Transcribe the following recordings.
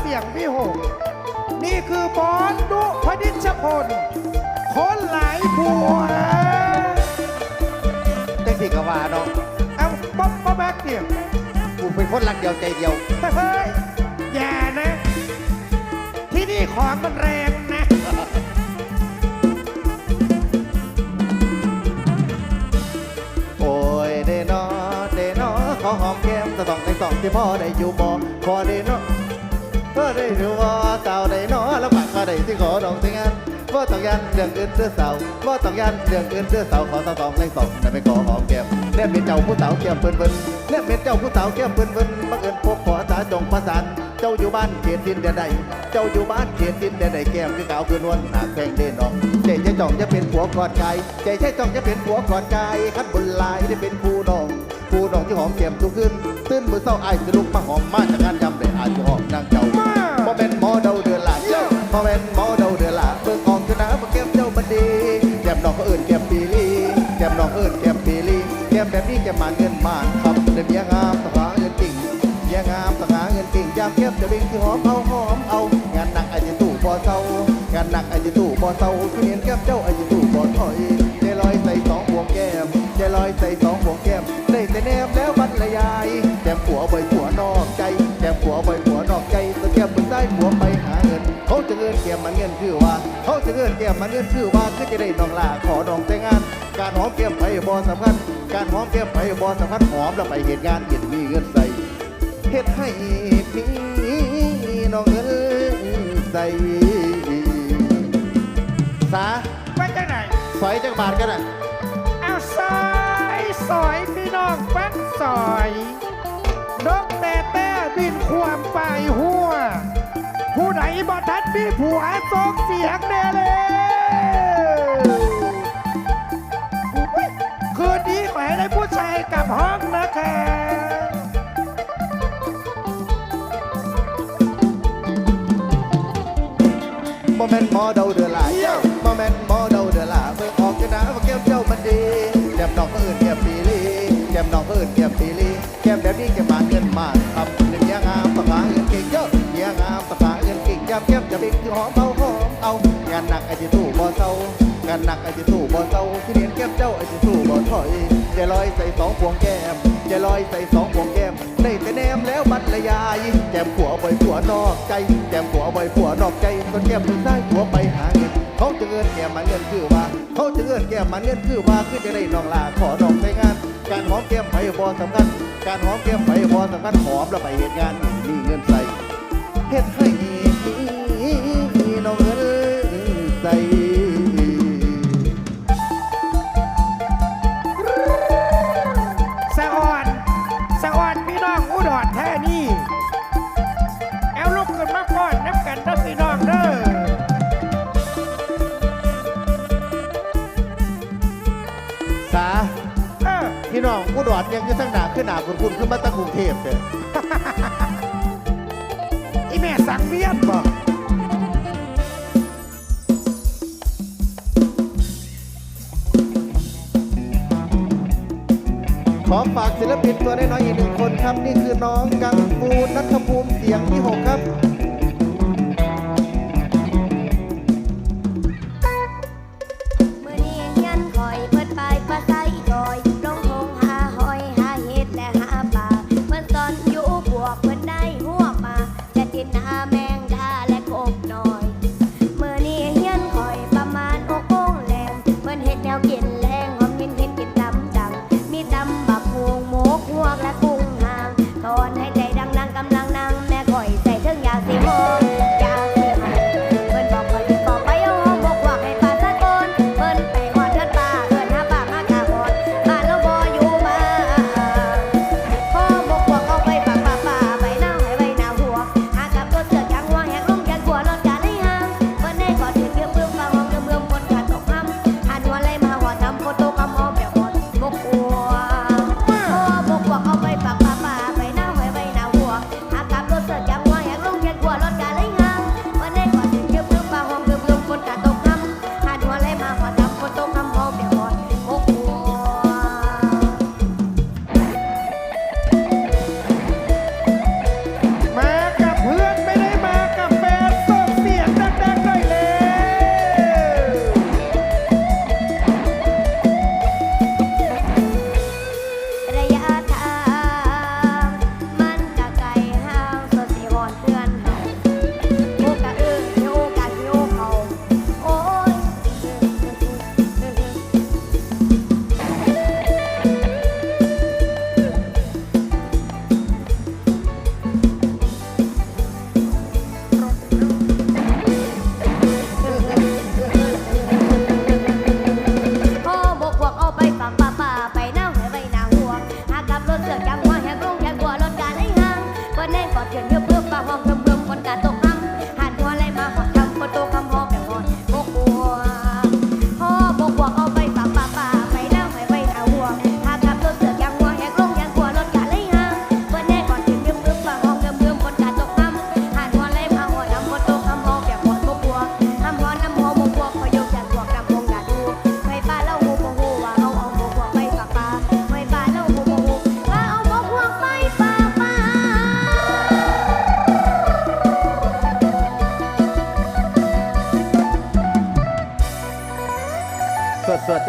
เสียงพี่หงนี่คือบอสดุพนิชพล คนหลายผัวแต่สิกว่าเนาะเอ้าป๊อปป๊อปแบ็กเนี่ยกูเป็นคนรักเดียวใจเดียว เฮ้ยอย่านะ ที่นี่ของมันแรงนะ โอ้ยเดนอเดนอขอหอมแก้มสะสองในสองที่พ่อได้อยู่บ่ขอเดนอ เพื่อได้ดูว่าสาวได้นอแล้วปากก็ได้ที่ขอดองถึงงานว่าต้องยันเรื่องอื่นเด้อสาวว่าต้องยันเรื่องอื่นเด้อสาวขอสะสองในสองแต่ไม่ขอหอมแก้มเล่นเป็นเจ้าผู้สาวแก้มเปิ้นเปิ้นเล่นเป็นเจ้าผู้สาวแก้มเปิ้นเปิ้นบังเอิญพบขอสาจงประสานเจ้าอยู่บ้านเขตดินแดนใด เจ้าอยู่บ้านเขตดินแดนใดแก้มคือขาวคือนวลหนาแพงเด่นออกใจใช่จ่องจะเป็นผัวกอดกายใจใช่จ่องจะเป็นผัวกอดกายคัดบนลายได้เป็นผู้น้องผู้น้องที่หอมแก้มทุกคืนตื่นมือเศร้าไอ้ายจะลุกมาหอมมาจากงานยำได้อาจจะหอมนางเจ้า บ่เป็นหมอเดาเดือนละเบิ่งออกชนะบ่แก้มเจ้ามันดีแก้มน้องก็เอิ้นแก้มปีลีแก้มน้องเอิ้นแก้มปีลีแก้มแบบนี้แก้มมาเงินมาครับเด็กยังงามสะพาเงินกิ่งแย่งามสง่าเงินกิ่งยามเก็บจะวิ่งที่หอมเอาหอมเอางานหนักอาจจะตู่บ่เศร้างานหนักอาจจะตู่บ่เศร้าที่เห็นแก้มเจ้าอาจจะตู่บ่ถอยใจลอยใส่สองห่วแก้มใจลอยใส่ เขาจะเงินแก้มมันเงินคือว่าคือจะได้น้องลาขอน้องแต่งงาน การหอมแก้มไปบ่สำคัญ การหอมแก้มไปบ่สำคัญหอมแล้วไปเหตุงานเห็นมีเงินใส่เฮ็ดให้พี่น้องเอ้ยใส่สาไปจังไหนสอยจักบาทกันอะเอาซอยสอยพี่น้องฟังสอย บ่ทันมีผัวส่งเสียงเดเลยคืนนี้ขอให้ได้ผู้ชายกลับห้องนะคะบ่แม่นหมอเดาเดือหลายบ่แม่นหมอเดาเดือหลาเบิ่งออกจะนะว่าแก้มเจ้ามันดีแก้มน้องก็เอื่นแก้มปีลีแก้มน้องก็เอื่นแก้มปีลีแก้มแบบนี้แก้มมาเงินมา เงินเก่งยามแก้มจะเป็นคือหอมเอาหอมเอางานหนักไอ้ที่ตู้บ่เศร้างานหนักไอ้ที่ตู้บ่เศร้าที่เรียนแก้มเจ้าไอ้ที่ตู้บ่ถอยใจลอยใส่สองพวงแก้มใจลอยใส่สองพวงแก้มได้แต่แนมแล้วบรรยายแก้มผัวบ่อยผัวนอกใจแก้มผัวบ่อยผัวนอกใจส่วนแก้มมือซ้ายผัวไปหาเงินเขาจะเงินแก้มมันเงินคือว่าเขาจะเงินแก้มมันเงินคือว่าคือจะได้น้องลาขอน้องใช้งาน การหอมแก้มไผ่บ่สำคัญการหอมแก้มไผ่บ่สำคัญหอมแล้วไปเหตุงานมีเงินใส่เฮ็ดให้ น้องเงินใส่สะอ่อน สะอ่อนพี่น้องอุดรแท้นี่เอาลูกขึ้นมาก่อนนับกันนะพี่น้องเด้อสาเออพี่น้องผู้ดอดยังจะทั้งหนาขึ้นหนาคุณคุณขึ้นมาตั้งกรุงเทพเลย อีแม่สังเวียนบ ขอฝากศิลปินตัวน้อยๆอีกหนึ่งคนครับ นี่คือน้องกังฟูนัทภูมิเสียงที่หกครับ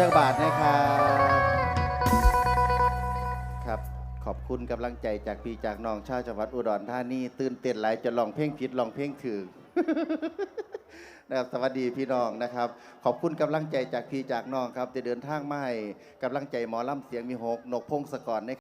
จักบาทนะครับครับ ขอบคุณกำลังใจจากพี่จากน้องชาวจังหวัดอุดรธานีตื่นเต้นหลายจะลองเพลงผิดลองเพลงถือนะครับสวัสดีพี่น้องนะครับ ขอบคุณกำลังใจจากพี่จากน้องครับจะเดินทางมาให้กำลังใจหมอลำเสียงมีหกนกพงศกรใน